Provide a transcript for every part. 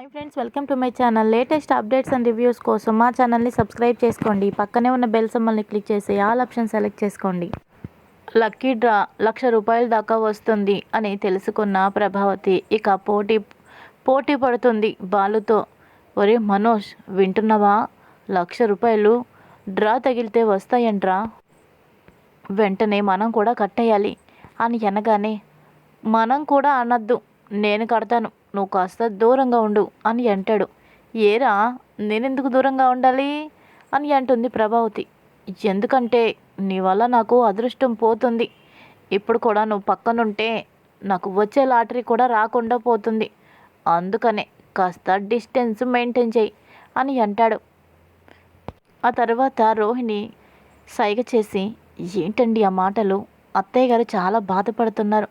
Hi friends welcome to my channel latest updates and reviews కోసం మా ఛానల్ని subscribe చేసుకోండి. పక్కనే ఉన్న బెల్ సమ్మల్ని క్లిక్ చేసి ఆల్ ఆప్షన్ సెలెక్ట్ చేసుకోండి. లక్కీ డ్రా లక్ష రూపాయల దాకా వస్తుంది అని తెలుసుకున్న ప్రభావతి ఇక పోటీ పోటీ పడుతుంది బాలుతో. ఒరే మనోజ్ వింటున్నావా? లక్ష రూపాయలు డ్రా తగిలితే వస్తాయంట్రా? వెంటనే మనం కూడా కట్టేయాలి అని అనగానే మనం కూడా అనద్దు నేను కడతాను. నువ్వు కాస్త దూరంగా ఉండు అని అంటాడు. ఏరా నేనెందుకు దూరంగా ఉండాలి అని అంటుంది ప్రభావతి. ఎందుకంటే నీ వల్ల నాకు అదృష్టం పోతుంది. ఇప్పుడు కూడా నువ్వు పక్కనుంటే నాకు వచ్చే లాటరీ కూడా రాకుండా పోతుంది. అందుకనే కాస్త డిస్టెన్స్ మెయింటైన్ చేయి అని అంటాడు. ఆ తర్వాత రోహిణి సైగ చేసి ఏంటండి ఆ మాటలు? అత్తయ్య గారు చాలా బాధపడుతున్నారు.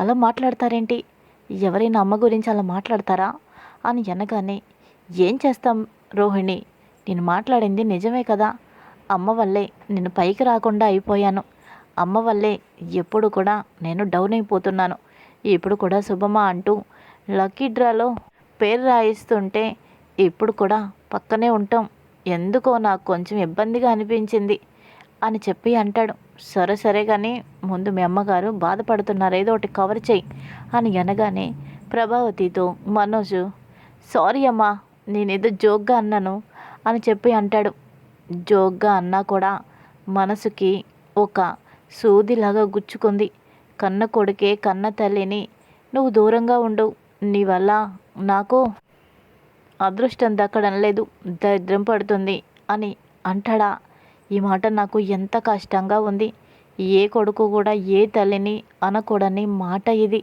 అలా మాట్లాడతారేంటి? ఎవరైనా అమ్మ గురించి అలా మాట్లాడతారా? అని అనగానే ఏం చేస్తాం రోహిణి? నేను మాట్లాడింది నిజమే కదా? అమ్మ వల్లే నేను పైకి రాకుండా అయిపోయాను. అమ్మ వల్లే ఎప్పుడు కూడా నేను డౌన్ అయిపోతున్నాను. ఇప్పుడు కూడా శుభమా? అంటూ లక్కీ డ్రాలో పేరు రాయిస్తుంటే ఇప్పుడు కూడా పక్కనే ఉంటాం. ఎందుకో నాకు కొంచెం ఇబ్బందిగా అనిపించింది. అని చెప్పి అంటాడు. సరే సరే కానీ ముందు మీ అమ్మగారు బాధపడుతున్నారు ఏదో ఒకటి కవర్ చేయి అని అనగానే ప్రభావతితో మనోజు సారీ అమ్మా నేనేదో జోక్గా అన్నాను అని చెప్పి అంటాడు. జోక్గా అన్నా కూడా మనసుకి ఒక సూదిలాగా గుచ్చుకుంది. కన్న కొడుకే కన్న తల్లిని నువ్వు దూరంగా ఉండు. నీ వల్ల నాకు అదృష్టం దక్కడం లేదు. దరిద్రం పడుతుంది అని అంటాడా ఈ మాట నాకు ఎంత కష్టంగా ఉంది. ఏ కొడుకు కూడా ఏ తల్లిని అనకూడని మాట ఇది.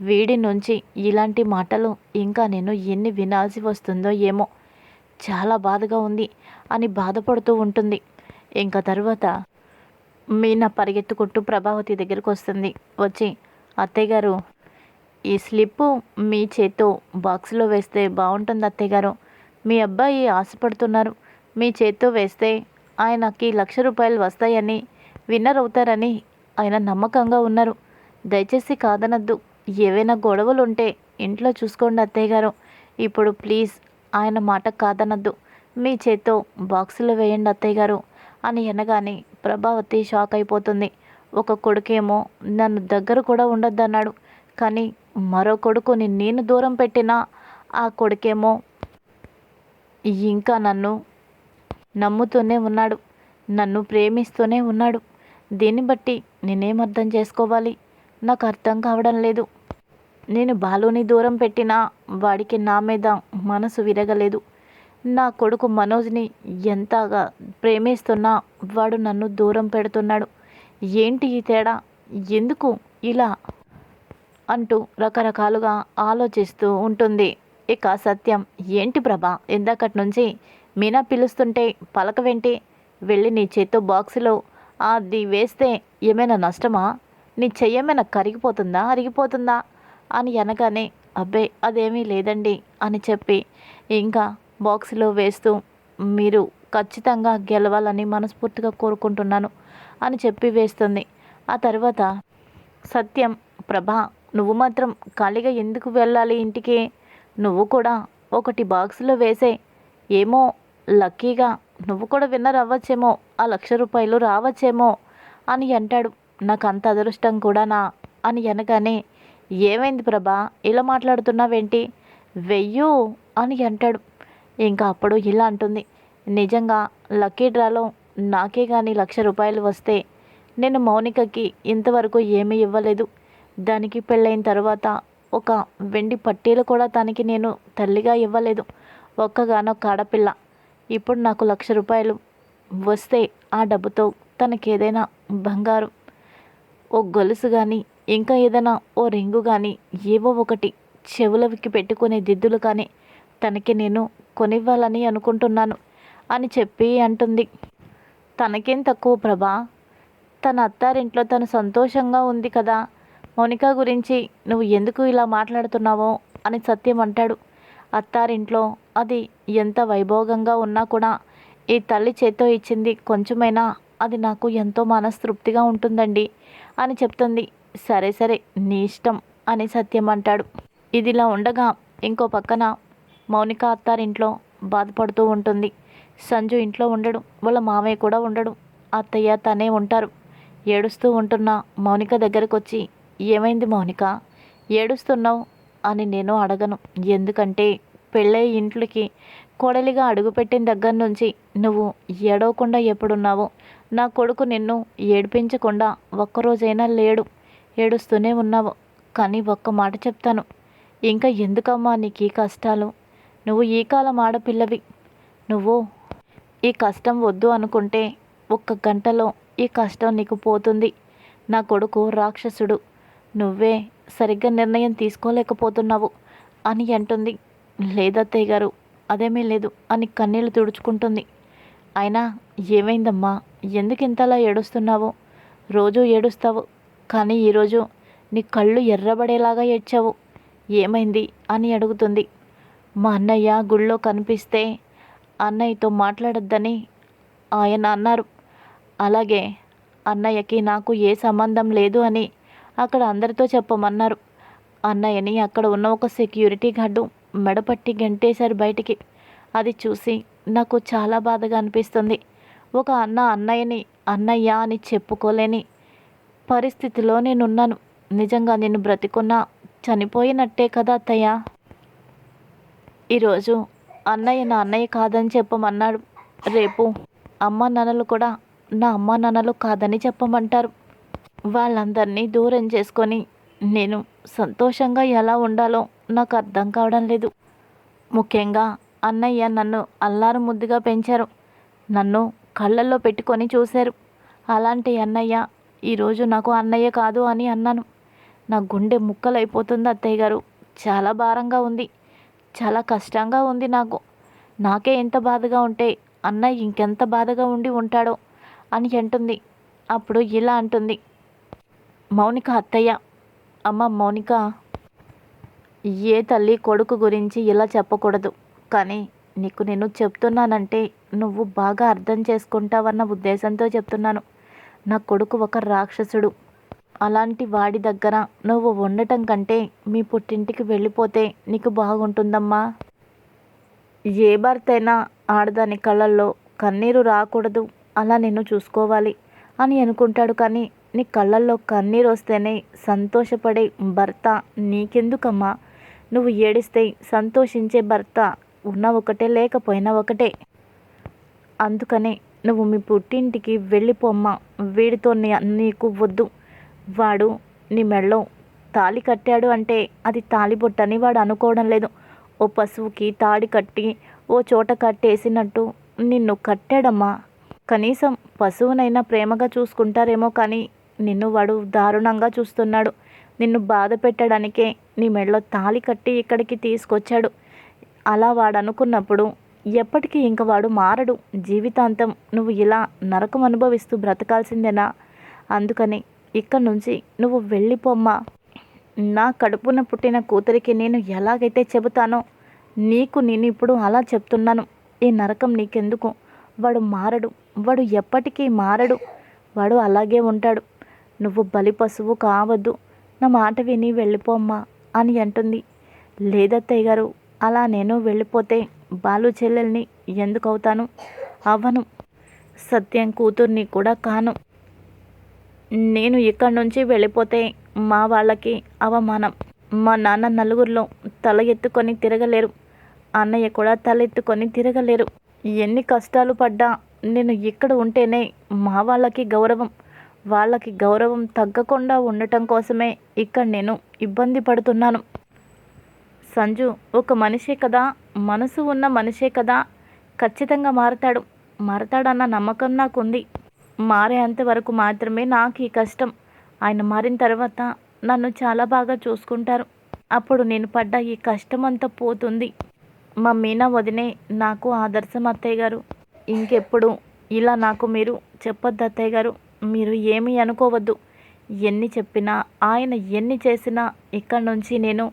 వీడి నుంచి ఇలాంటి మాటలు ఇంకా నేను ఎన్ని వినాల్సి వస్తుందో ఏమో. చాలా బాధగా ఉంది అని బాధపడుతూ ఉంటుంది. ఇంకా తర్వాత మీనా పరిగెత్తుకుంటూ ప్రభావతి దగ్గరికి వస్తుంది. వచ్చి అత్తయ్య గారు ఈ స్లిప్పు మీ చేత్తో బాక్స్లో వేస్తే బాగుంటుంది అత్తయ్య గారు మీ అబ్బాయి ఆశపడుతున్నారు. మీ చేత్తో వేస్తే ఆయనకి లక్ష రూపాయలు వస్తాయని విన్నర్ అవుతారని ఆయన నమ్మకంగా ఉన్నారు. దయచేసి కాదనద్దు. ఏవైనా గొడవలు ఉంటే ఇంట్లో చూసుకోండి అత్తయ్య గారు. ఇప్పుడు ప్లీజ్ ఆయన మాట కాదనద్దు. మీ చేత్తో బాక్సులో వేయండి అత్తయ్య గారు అని అనగానే ప్రభావతి షాక్ అయిపోతుంది. ఒక కొడుకేమో నన్ను దగ్గర కూడా ఉండొద్దన్నాడు. కానీ మరో కొడుకుని నేను దూరం పెట్టినా ఆ కొడుకేమో ఇంకా నన్ను నమ్ముతూనే ఉన్నాడు. నన్ను ప్రేమిస్తూనే ఉన్నాడు. దీన్ని బట్టి నేనేం అర్థం చేసుకోవాలి? నాకు అర్థం కావడం లేదు. నేను బాలుని దూరం పెట్టినా వాడికి నా మీద మనసు విరగలేదు. నా కొడుకు మనోజ్ని ఎంతగా ప్రేమిస్తున్నా వాడు నన్ను దూరం పెడుతున్నాడు. ఏంటి ఈ తేడా? ఎందుకు ఇలా? అంటూ రకరకాలుగా ఆలోచిస్తూ ఉంటుంది. ఇక సత్యం ఏంటి ప్రభా? ఇందాకటి నుంచి మీనా పిలుస్తుంటే పలకవేంటి వెళ్ళి నీ చేత్తో బాక్సులో అది వేస్తే ఏమైనా నష్టమా? నీ చెయ్యమైనా కరిగిపోతుందా? అరిగిపోతుందా? అని అనగానే అబ్బే అదేమీ లేదండి అని చెప్పి ఇంకా బాక్స్లో వేస్తూ మీరు ఖచ్చితంగా గెలవాలని మనస్ఫూర్తిగా కోరుకుంటున్నాను అని చెప్పి వేస్తుంది. ఆ తర్వాత సత్యం ప్రభా నువ్వు మాత్రం ఖాళీగా ఎందుకు వెళ్ళాలి ఇంటికి? నువ్వు కూడా ఒకటి బాక్సులో వేసే ఏమో లక్కీగా నువ్వు కూడా విన్నర్ అవ్వచ్చేమో ఆ లక్ష రూపాయలు రావచ్చేమో అని అంటాడు. నాకు అంత అదృష్టం కూడానా అని అనగానే ఏమైంది ప్రభా ఇలా మాట్లాడుతున్నావేంటి? వెయ్యు అని అంటాడు. ఇంకా అప్పుడు ఇలా అంటుంది. నిజంగా లక్కీ డ్రాలో నాకే కానీ లక్ష రూపాయలు వస్తే నేను మౌనికకి ఇంతవరకు ఏమీ ఇవ్వలేదు. దానికి పెళ్ళైన తర్వాత ఒక వెండి పట్టీలు కూడా తనకి నేను తల్లిగా ఇవ్వలేదు. ఒక్కగానొక్క ఆడపిల్ల ఇప్పుడు నాకు లక్ష రూపాయలు వస్తే ఆ డబ్బుతో తనకి ఏదైనా బంగారం ఓ గొలుసు కానీ ఇంకా ఏదైనా ఓ రింగు కానీ ఏవో ఒకటి చెవులకి పెట్టుకునే దిద్దులు కానీ తనకి నేను కొనివ్వాలని అనుకుంటున్నాను అని చెప్పి అంటుంది. తనకేం తక్కువ ప్రభా? తన అత్తారింట్లో తను సంతోషంగా ఉంది కదా. మౌనిక గురించి నువ్వు ఎందుకు ఇలా మాట్లాడుతున్నావో అని సత్యం అంటాడు. అత్తారింట్లో అది ఎంత వైభోగంగా ఉన్నా కూడా ఈ తల్లి చేత్తో ఇచ్చింది కొంచెమైనా అది నాకు ఎంతో మనస్తృప్తిగా ఉంటుందండి అని చెప్తుంది. సరే సరే నీ ఇష్టం అని సత్యం అంటాడు. ఇదిలా ఉండగా ఇంకో పక్కన మౌనిక అత్తారింట్లో బాధపడుతూ ఉంటుంది. సంజు ఇంట్లో ఉండడు వాళ్ళ మామయ్య కూడా ఉండడు అత్తయ్య తనే ఉంటారు. ఏడుస్తూ ఉంటున్న మౌనిక దగ్గరకు వచ్చి ఏమైంది మౌనిక? ఏడుస్తున్నావు? అని నేను అడగను. ఎందుకంటే పెళ్ళై ఇంట్లోకి. కోడలిగా అడుగుపెట్టిన దగ్గర నుంచి నువ్వు ఏడవకుండా ఎప్పుడున్నావో? నా కొడుకు నిన్ను ఏడిపించకుండా ఒక్కరోజైనా లేడు ఏడుస్తూనే ఉన్నావు. కానీ ఒక్క మాట చెప్తాను. ఇంకా ఎందుకమ్మా నీకు ఈ కష్టాలు? నువ్వు ఈ కాలం ఆడపిల్లవి. నువ్వు ఈ కష్టం వద్దు అనుకుంటే ఒక్క గంటలో ఈ కష్టం నీకు పోతుంది. నా కొడుకు రాక్షసుడు. నువ్వే సరిగ్గా నిర్ణయం తీసుకోలేకపోతున్నావు అని అంటుంది. లేదత్తయ్య గారు అదేమీ లేదు అని కన్నీళ్ళు తుడుచుకుంటుంది. అయినా ఏమైందమ్మా? ఎందుకు ఇంతలా ఏడుస్తున్నావు? రోజు ఏడుస్తావు కానీ ఈరోజు నీ కళ్ళు ఎర్రబడేలాగా ఏడ్చావు. ఏమైంది? అని అడుగుతుంది. మా అన్నయ్య గుళ్ళో కనిపిస్తే అన్నయ్యతో మాట్లాడొద్దని ఆయన అన్నారు. అలాగే అన్నయ్యకి నాకు ఏ సంబంధం లేదు అని అక్కడ అందరితో చెప్పమన్నారు. అన్నయ్యని అక్కడ ఉన్న ఒక సెక్యూరిటీ గార్డు మెడపట్టి గెంటేశారు బయటికి. అది చూసి నాకు చాలా బాధగా అనిపిస్తుంది. ఒక అన్న అన్నయ్యని అన్నయ్య అని చెప్పుకోలేని పరిస్థితిలో నేనున్నాను. నిజంగా నేను బ్రతికున్నా చనిపోయినట్టే కదా అత్తయ్య. ఈరోజు అన్నయ్య నా అన్నయ్య కాదని చెప్పమన్నాడు. రేపు అమ్మ నాన్నలు కూడా నా అమ్మ నాన్నలు కాదని చెప్పమంటారు. వాళ్ళందరినీ దూరం చేసుకొని నేను సంతోషంగా ఎలా ఉండాలో నాకు అర్థం కావడం లేదు. ముఖ్యంగా అన్నయ్య నన్ను అల్లారు ముద్దుగా పెంచారు. నన్ను కళ్ళల్లో పెట్టుకొని చూశారు. అలాంటి అన్నయ్య ఈరోజు నాకు అన్నయ్య కాదు అని అన్నాను. నా గుండె ముక్కలైపోతుంది అత్తయ్య గారు. చాలా భారంగా ఉంది. చాలా కష్టంగా ఉంది నాకు. నాకే ఎంత బాధగా ఉంటే అన్నయ్య ఇంకెంత బాధగా ఉండి ఉంటాడో అని అంటుంది. అప్పుడు ఇలా అంటుంది. మౌనిక అత్తయ్య. అమ్మ మౌనిక. ఏ తల్లి కొడుకు గురించి ఇలా చెప్పకూడదు. కానీ నీకు నేను చెప్తున్నానంటే నువ్వు బాగా అర్థం చేసుకుంటావన్న ఉద్దేశంతో చెప్తున్నాను. నా కొడుకు ఒక రాక్షసుడు. అలాంటి వాడి దగ్గర నువ్వు ఉండటం కంటే మీ పుట్టింటికి వెళ్ళిపోతే నీకు బాగుంటుందమ్మా. ఏ భర్తైనా ఆడదాని కళ్ళల్లో కన్నీరు రాకూడదు. అలా నిన్ను చూసుకోవాలి అని అనుకుంటాడు కానీ నీ కళ్ళల్లో కన్నీరు వస్తేనే సంతోషపడే భర్త నీకెందుకమ్మా? నువ్వు ఏడిస్తే సంతోషించే భర్త ఉన్న ఒకటే లేకపోయినా ఒకటే అందుకనే నువ్వు మీ పుట్టింటికి వెళ్ళిపోమ్మా వీడితో నీకు వద్దు. వాడు నీ మెడలో తాళి కట్టాడు అంటే అది తాళిబొట్టని వాడు అనుకోవడం లేదు. ఓ పశువుకి తాడి కట్టి ఓ చోట కట్టేసినట్టు నిన్ను కట్టాడమ్మా. కనీసం పశువునైనా ప్రేమగా చూసుకుంటారేమో కానీ నిన్ను వాడు దారుణంగా చూస్తున్నాడు. నిన్ను బాధ పెట్టడానికే నీ మెడలో తాళి కట్టి ఇక్కడికి తీసుకొచ్చాడు. అలా వాడు అనుకున్నప్పుడు ఎప్పటికీ ఇంక వాడు మారడు. జీవితాంతం నువ్వు ఇలా నరకం అనుభవిస్తూ బ్రతకాల్సిందేనా? అందుకని ఇక్కడి నుంచి నువ్వు వెళ్ళిపోమ్మా. నా కడుపున పుట్టిన కూతురికి నేను ఎలాగైతే చెబుతానో నీకు నేను ఇప్పుడు అలా చెప్తున్నాను. ఈ నరకం నీకెందుకు? వాడు మారడు. వాడు ఎప్పటికీ మారడు. వాడు అలాగే ఉంటాడు. నువ్వు బలి పశువు కావద్దు. నా మాట విని వెళ్ళిపోమ్మా అని అంటుంది. లేదత్తయ్య గారు అలా నేను వెళ్ళిపోతే బాలు చెల్లెల్ని ఎందుకు అవుతాను అవ్వను సత్యం కూతుర్ని కూడా కాను. నేను ఇక్కడి నుంచి వెళ్ళిపోతే మా వాళ్ళకి అవమానం. మా నాన్న నలుగురిలో తల ఎత్తుకొని తిరగలేరు. అన్నయ్య కూడా తల ఎత్తుకొని తిరగలేరు. ఎన్ని కష్టాలు పడ్డా నేను ఇక్కడ ఉంటేనే మా వాళ్ళకి గౌరవం. వాళ్ళకి గౌరవం తగ్గకుండా ఉండటం కోసమే ఇక్కడ నేను ఇబ్బంది పడుతున్నాను. సంజు ఒక మనిషే కదా మనసు ఉన్న మనిషే కదా ఖచ్చితంగా మారతాడు. మారతాడన్న నమ్మకం నాకుంది. మారేంత వరకు మాత్రమే నాకు ఈ కష్టం. ఆయన మారిన తర్వాత నన్ను చాలా బాగా చూసుకుంటారు. అప్పుడు నేను పడ్డ ఈ కష్టం అంతా పోతుంది. మా మీనా వదినే నాకు ఆదర్శం అత్తయ్య గారు. ఇంకెప్పుడు ఇలా నాకు మీరు చెప్పొద్దు అత్తయ్య గారు. మీరు ఏమీ అనుకోవద్దు. ఎన్ని చెప్పినా ఆయన ఎన్ని చేసినా ఇక్కడి నుంచి నేను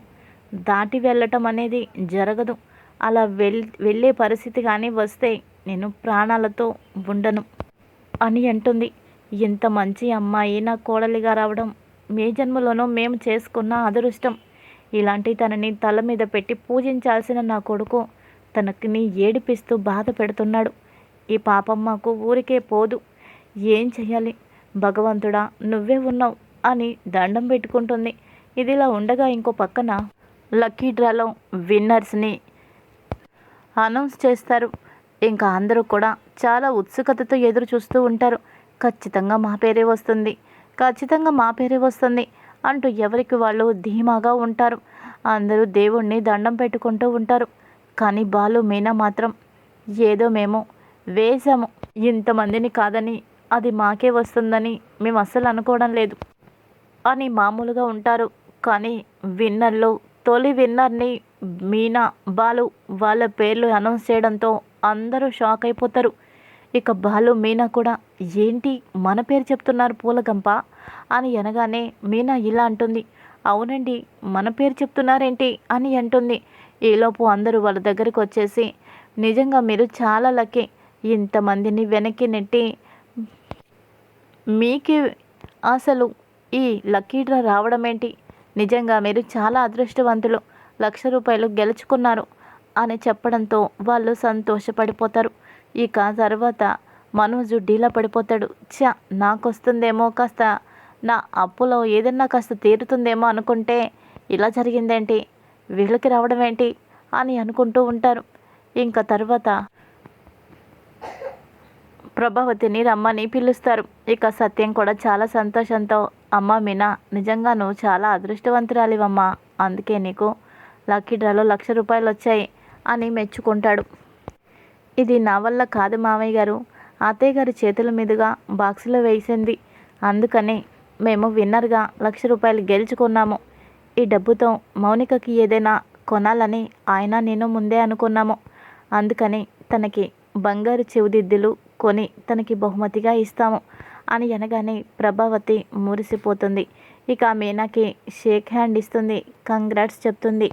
దాటి వెళ్ళటం అనేది జరగదు. అలా వెళ్ వెళ్ళే పరిస్థితి కానీ వస్తే నేను ప్రాణాలతో ఉండను అని అంటుంది. ఇంత మంచి అమ్మాయి నా కోడలిగా రావడం మే జన్మలోనూ మేము చేసుకున్న అదృష్టం. ఇలాంటి తనని తల మీద పెట్టి పూజించాల్సిన నా కొడుకు తనకిని ఏడిపిస్తూ బాధ పెడుతున్నాడు. ఈ పాపం మాకు ఊరికే పోదు. ఏం చేయాలి భగవంతుడా నువ్వే ఉన్నావు అని దండం పెట్టుకుంటుంది. ఇదిలా ఉండగా ఇంకో పక్కన లక్కీ డ్రాలో విన్నర్స్ని అనౌన్స్ చేస్తారు. ఇంకా అందరూ కూడా చాలా ఉత్సుకతతో ఎదురు చూస్తూ ఉంటారు. ఖచ్చితంగా మా పేరే వస్తుంది. ఖచ్చితంగా మా పేరే వస్తుంది అంటూ ఎవరికి వాళ్ళు ధీమాగా ఉంటారు. అందరూ దేవుణ్ణి దండం పెట్టుకుంటూ ఉంటారు. కానీ బాలు మీనా మాత్రం ఏదో మేము వేశాము. ఇంతమందిని కాదని అది మాకే వస్తుందని మేము అస్సలు అనుకోవడం లేదు. అని మామూలుగా ఉంటారు. కానీ విన్నర్లో తొలి విన్నర్ని మీనా బాలు వాళ్ళ పేర్లు అనౌన్స్ చేయడంతో అందరూ షాక్ అయిపోతారు. ఇక బాలు మీనా కూడా ఏంటి మన పేరు చెప్తున్నారు పూలగంప? అని అనగానే మీనా ఇలా అంటుంది. అవునండి మన పేరు చెప్తున్నారేంటి? అని అంటుంది. ఈలోపు అందరూ వాళ్ళ దగ్గరికి వచ్చేసి నిజంగా మీరు చాలా లక్కీ. ఇంతమందిని వెనక్కి నెట్టి మీకు అసలు ఈ లక్కీ డ్రా రావడం ఏంటి నిజంగా మీరు చాలా అదృష్టవంతులు. లక్ష రూపాయలు గెలుచుకున్నారు అని చెప్పడంతో వాళ్ళు సంతోషపడిపోతారు. ఇక తర్వాత మనోజు డీలా పడిపోతాడు. చ నాకు వస్తుందేమో కాస్త నా అప్పులో ఏదన్నా కాస్త తీరుతుందేమో అనుకుంటే ఇలా జరిగిందేంటి? వీళ్ళకి రావడం ఏంటి అని అనుకుంటూ ఉంటారు. ఇంకా తర్వాత ప్రభావతిని రమ్మని పిలుస్తారు. ఇక సత్యం కూడా చాలా సంతోషంతో అమ్మ మీనా నిజంగా నువ్వు చాలా అదృష్టవంతురాలివమ్మా. అందుకే నీకు లక్కీ డ్రాలో లక్ష రూపాయలు వచ్చాయి అని మెచ్చుకుంటాడు. ఇది నా వల్ల కాదు మామయ్య గారు. అత్తయ్య గారి చేతుల మీదుగా బాక్సులో వేసింది. అందుకని మేము విన్నర్గా లక్ష రూపాయలు గెలుచుకున్నాము. ఈ డబ్బుతో మౌనికకి ఏదైనా కొనాలని ఆయన నేను ముందే అనుకున్నాము. అందుకని తనకి బంగారు చెవిదిద్దులు కొని తనకి బహుమతిగా ఇస్తాము అని అనగానే ప్రభావతి మురిసిపోతుంది. ఇక మీనాకి షేక్ హ్యాండ్ ఇస్తుంది. కంగ్రాట్స్ చెప్తుంది.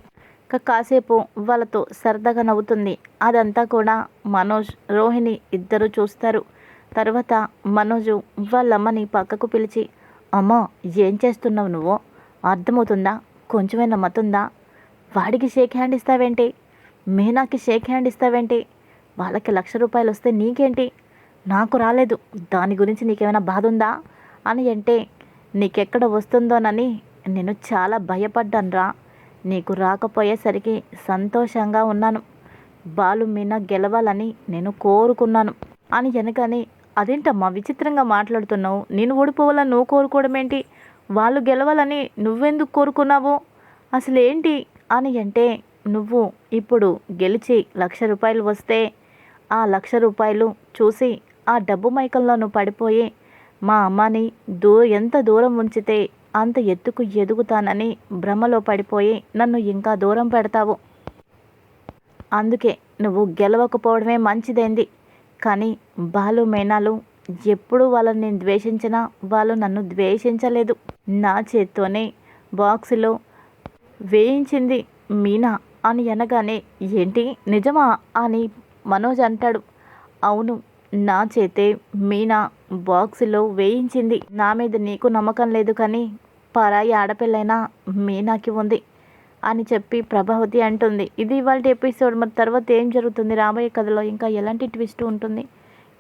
ఇక కాసేపు వాళ్ళతో సరదాగా నవ్వుతుంది. అదంతా కూడా మనోజ్ రోహిణి ఇద్దరు చూస్తారు. తర్వాత మనోజు వాళ్ళమ్మని పక్కకు పిలిచి అమ్మా ఏం చేస్తున్నావు నువ్వు? అర్థమవుతుందా? కొంచెమైనా మతుందా? వాడికి షేక్ హ్యాండ్ ఇస్తావేంటి? మీనాకి షేక్ హ్యాండ్ ఇస్తావేంటి? వాళ్ళకి లక్ష రూపాయలు వస్తే నీకేంటి? నాకు రాలేదు. దాని గురించి నీకేమైనా బాధ ఉందా అని అంటే నీకెక్కడ వస్తుందోనని నేను చాలా భయపడ్డానురా. నీకు రాకపోయేసరికి సంతోషంగా ఉన్నాను. బాలు మీన గెలవాలని నేను కోరుకున్నాను. అని వెనకని అదేంటమ్మా విచిత్రంగా మాట్లాడుతున్నావు? నేను ఓడిపోవాలని నువ్వు కోరుకోవడం ఏంటి వాళ్ళు గెలవాలని నువ్వెందుకు కోరుకున్నావు? అసలు ఏంటి అని అంటే నువ్వు ఇప్పుడు గెలిచి లక్ష రూపాయలు వస్తే ఆ లక్ష రూపాయలు చూసి ఆ డబ్బు మైకంలో పడిపోయి మా అమ్మని దూ ఎంత దూరం ఉంచితే అంత ఎత్తుకు ఎదుగుతానని భ్రమలో పడిపోయి నన్ను ఇంకా దూరం పెడతావు. అందుకే నువ్వు గెలవకపోవడమే మంచిదైంది. కానీ బాలు మేనాలు ఎప్పుడు వాళ్ళని నేను ద్వేషించినా వాళ్ళు నన్ను ద్వేషించలేదు. నా చేత్తోనే బాక్సులో వేయించింది మీనా అని అనగానే ఏంటి నిజమా? అని మనోజ్ అంటాడు. అవును నా చేతే మీనా బాక్సులో వేయించింది. నా మీద నీకు నమ్మకం లేదు కానీ పరాయి ఆడపిల్లైనా మీనాకి ఉంది అని చెప్పి ప్రభావతి అంటుంది. ఇది ఇవాళ ఎపిసోడ్. మరి తర్వాత ఏం జరుగుతుంది? రాబోయే కథలో ఇంకా ఎలాంటి ట్విస్ట్ ఉంటుంది?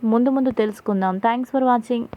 ముందు ముందు తెలుసుకుందాం. Thanks for watching.